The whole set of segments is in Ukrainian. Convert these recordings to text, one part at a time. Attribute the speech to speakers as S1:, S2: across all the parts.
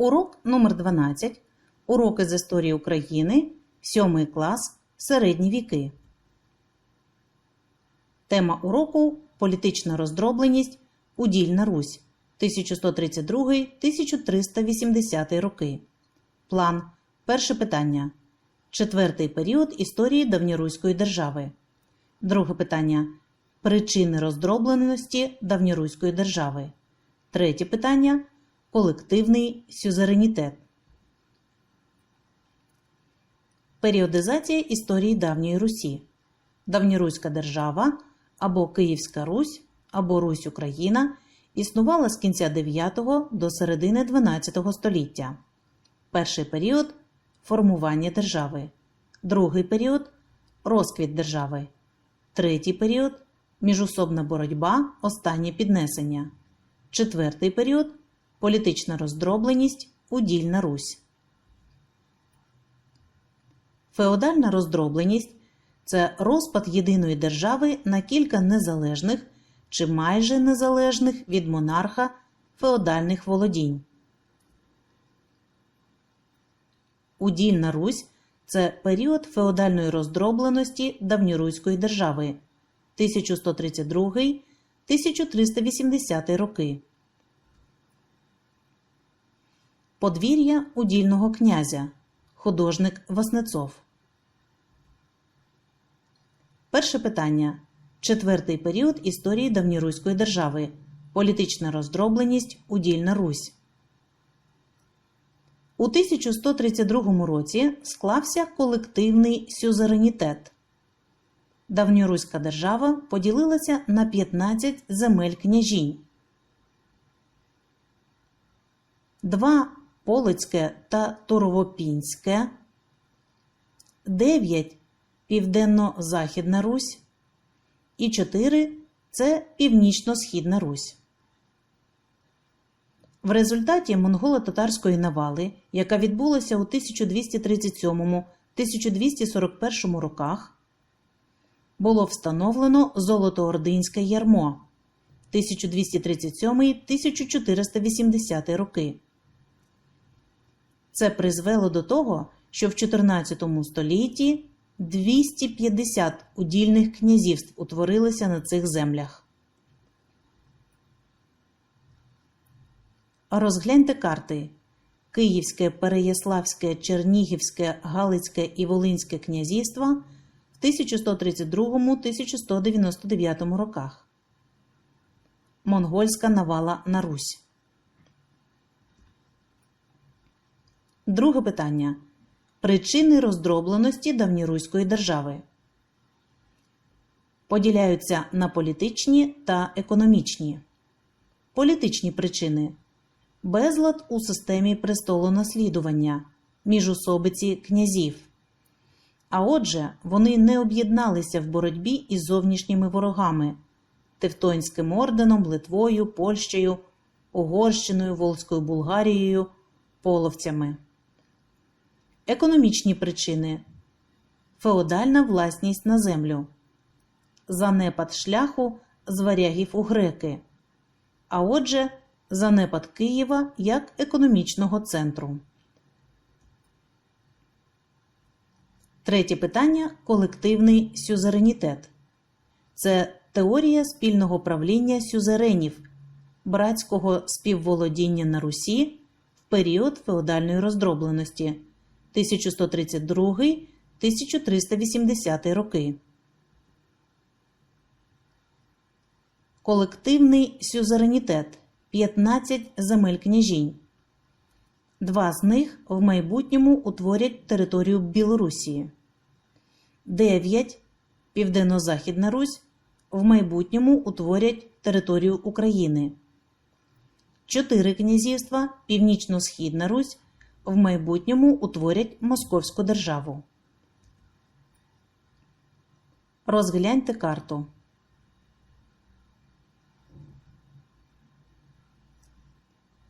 S1: Урок номер 12. Уроки з історії України. 7 клас. Середні віки. Тема уроку Політична роздробленість. Удільна Русь 1132-1380 роки. План. Перше питання. Четвертий період історії давньоруської держави. Друге питання. Причини роздробленості давньоруської держави. Третє питання. Колективний сюзеренітет. Періодизація історії давньої Русі. Давньоруська держава або Київська Русь, або Русь Україна існувала з кінця 9 до середини 12 століття. Перший період формування держави. Другий період розквіт держави. Третій період міжусобна боротьба, останнє піднесення. Четвертий період політична роздробленість, удільна Русь. Феодальна роздробленість це розпад єдиної держави на кілька незалежних чи майже незалежних від монарха феодальних володінь. Удільна Русь це період феодальної роздробленості давньоруської держави 1132-1380 роки. Подвір'я удільного князя. Художник Васнецов. Перше питання. Четвертий період історії давньоруської держави. Політична роздробленість. Удільна Русь. У 1132 році склався колективний сюзеренітет. Давньоруська держава поділилася на 15 земель княжінь. Два Полицьке та Туровопінське, 9 Південно-Західна Русь і 4 це Північно-Східна Русь. В результаті монголо-татарської навали, яка відбулася у 1237-1241 роках, було встановлено Золотоординське ярмо 1237-1480 роки. Це призвело до того, що в 14 столітті 250 удільних князівств утворилися на цих землях. Розгляньте карти. Київське, Переяславське, Чернігівське, Галицьке і Волинське князівства в 1132-1199 роках. Монгольська навала на Русь. Друге питання. Причини роздробленості давньоруської держави поділяються на політичні та економічні. Політичні причини безлад у системі престолонаслідування, міжособиці князів. А отже, вони не об'єдналися в боротьбі із зовнішніми ворогами Тевтонським орденом, Литвою, Польщею, Угорщиною, Волзькою Булгарією, половцями. Економічні причини феодальна власність на землю, занепад шляху з варягів у греки, а отже, занепад Києва як економічного центру. Третє питання колективний сюзеренітет. Це теорія спільного правління сюзеренів, братського співволодіння на Русі в період феодальної роздробленості 1132-1380 роки. Колективний сюзеренітет 15 земель княжінь. Два з них в майбутньому утворять територію Білорусії. 9 Південно-Західна Русь в майбутньому утворять територію України. Чотири князівства Північно-Східна Русь в майбутньому утворять Московську державу. Розгляньте карту.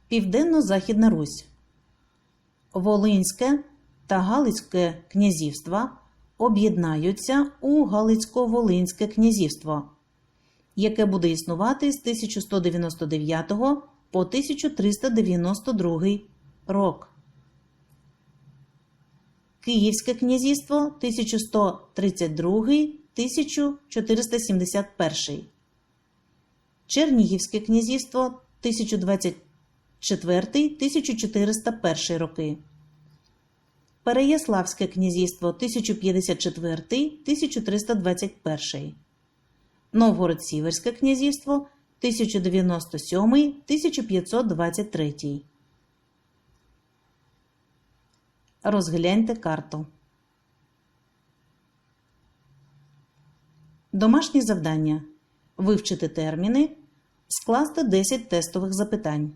S1: Південно-Західна Русь. Волинське та Галицьке князівства об'єднаються у Галицько-Волинське князівство, яке буде існувати з 1199 по 1392 Рок. Київське князівство 1132-1471. Чернігівське князівство 1024-1401 роки. Переяславське князівство 1054-1321. Новгород-Сіверське князівство 1097-1523. Розгляньте карту. Домашнє завдання. Вивчити терміни. Скласти 10 тестових запитань.